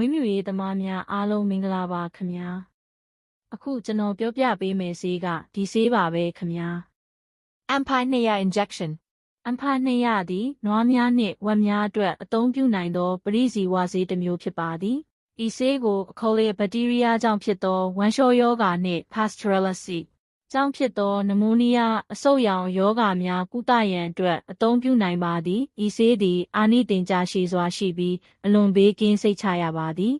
ွေးမြူရေးသမားများအားလုံးမင်္ဂလာပါခင်ဗျာအခုကျွန်တော်ပြောပြပေးမယ်ဆေးကဒီဆေးပါပဲခင်ဗျာ Ampania injection. အမ်ဖာ200သည်နွားများနှင့်ဝက်များအတွက်အသုံးပြုနိုင်သောပရိဇီဝဆေးတစ်မျိုးဖြစ်ပါသည်ဤဆေးကိုအခေါ်လေဘက်တီးရီးယားကြောင့်ဖြစ်သောဝမ်းလျှောယောဂါနှင့် Pasteurellosis ကြောင့်ဖြစ်သောနမိုးနီးယားအဆုတ်ရောင်ယောဂါများကုသရန်အတွက်အသုံးပြုနိုင်ပါသည်ဤဆေးသည်အာနိသင်ကြားရှိစွာရှိပြီးအလွန်ဘေးကင်းစိတ်ချရပါသည်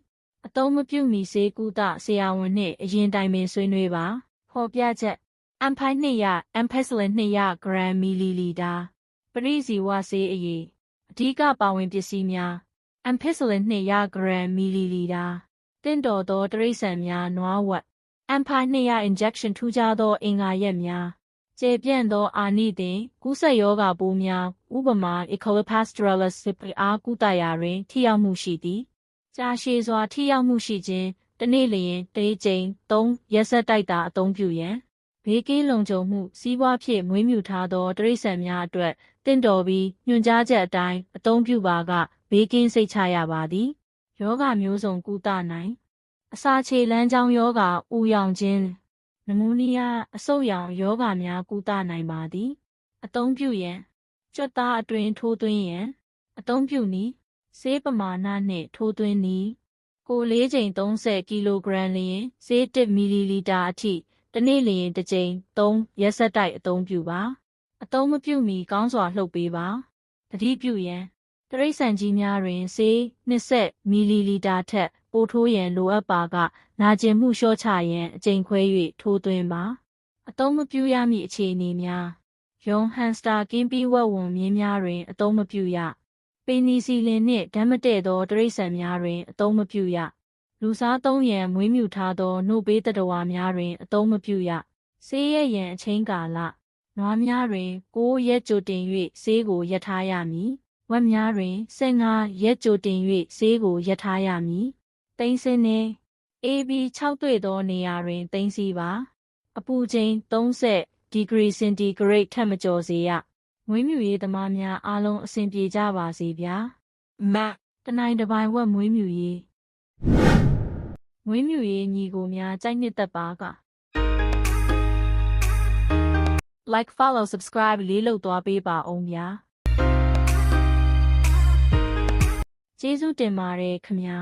အသုံးမပြုမီဆေးကုသဆရာဝန်နှင့်အရင်တိုင်ပင်ဆွေးနွေးပါဖော်ပြချက်အမ်ဖိုင်200 ampicillin 200 gram milliliter ပရိဇီဝဆေးအရေးအဓိကပါဝင်ပစ္စည်းများ ampicillin 200 gram milliliter တင့်တော်သောတရိษံများနွားဝက် amphi 200 injection ထူးခြားသောအင်္ဂါရက်များကျေပြန့်သောအာနိသင်ကူးစက်ရောဂါပိုးများဥပမာ E. coli pasteurellosis အားကုသရာတွင် ထိရောက်မှုရှိသည်ကြာရှည်စွာထိရောက်မှုရှိခြင်းတစ်နေ့လျင်တေးကြိမ်3ရက်ဆက်တိုက်တာအသုံးပြုရန်ဘေးကင်းလုံခြုံမှုစီးပွားဖြစ်မွေးမြူထားသောတရိษံများအတွက်တင့်တော်ပြီးညွှန်ကြားချက်အတိုင်းအသုံးပြုပါကဘေးကင်းစိတ်ချရပါသည်ယောဂမျိုးစုံကုသနိုင် အစာချေလမ်းကြောင်းယောဂဥယောင်ခြင်းနမိုးနီးယားအဆုတ်ရောင်ယောဂများကုသနိုင်ပါသည်အသုံးပြုရန်ကြွက်သားအတွင်းထိုးသွင်းရန်အသုံးပြုနည်းဆေးပမာဏနှင့်ထိုးသွင်းနည်းကို၄ချိန်30ကီလိုဂရမ်လျင်ဆေး1မီလီလီတာအထိတစ်နေ့လျင်တစ်ချိန်3ရက်ဆက်တိုက်အသုံးပြုပါ အသုံးမပြုမီကောင်းစွာလှုပ်ပေးပါတတိပြုရန်တရိတ်ဆန်ကြီးများတွင်ဆေး20မီလီလီတာထက် ပိုထိုးရန်လိုအပ်ပါက နာကျင်မှုလျှော့ချရန်အကြိမ်ခွဲ၍ထိုးသွင်းပါအသုံးမပြုရမည့်အခြေအနေများယုံဟန်စတာကင်းပြီးဝက်ဝံမြင်းများတွင်အသုံးမပြုရပင်နီစီလင်နှင့်ဓာတ်မတည့်သောတရိတ်ဆန်များတွင်အသုံးမပြုရလူစားသုံးရန်မွေးမြူထားသောနှုတ်ပေးတတဝါများတွင်အသုံးမပြုရဆေးရရန်အချိန်ကာလနွားများတွင်9ရက်ကြိုတင်၍ဆေးကိုရထားရမည်ဝက်များတွင်15ရက်ကြိုတင်၍ဆေးကိုရထားရမည် တိမ့်စင်းနှင့် AB 6တွေ့သောနေရာတွင်တိမ့်စီပါအပူချိန်30ဒီဂရီစင်တီဂရိတ်ထက်မကျော်စေရမွေးမြူရေးသမားများအားလုံးအဆင်ပြေကြပါစေဗျာ Mac. တနိုင်တစ်ပိုင်ဝက်မွေးမြူရေးမွေးမြူရေးညီကိုများကြိုက်နှစ်သက်ပါက like follow subscribe လေးလုပ်သွားပေးပါအောင်ဗျာကျေးဇူးတင်ပါတယ်ခင်ဗျာ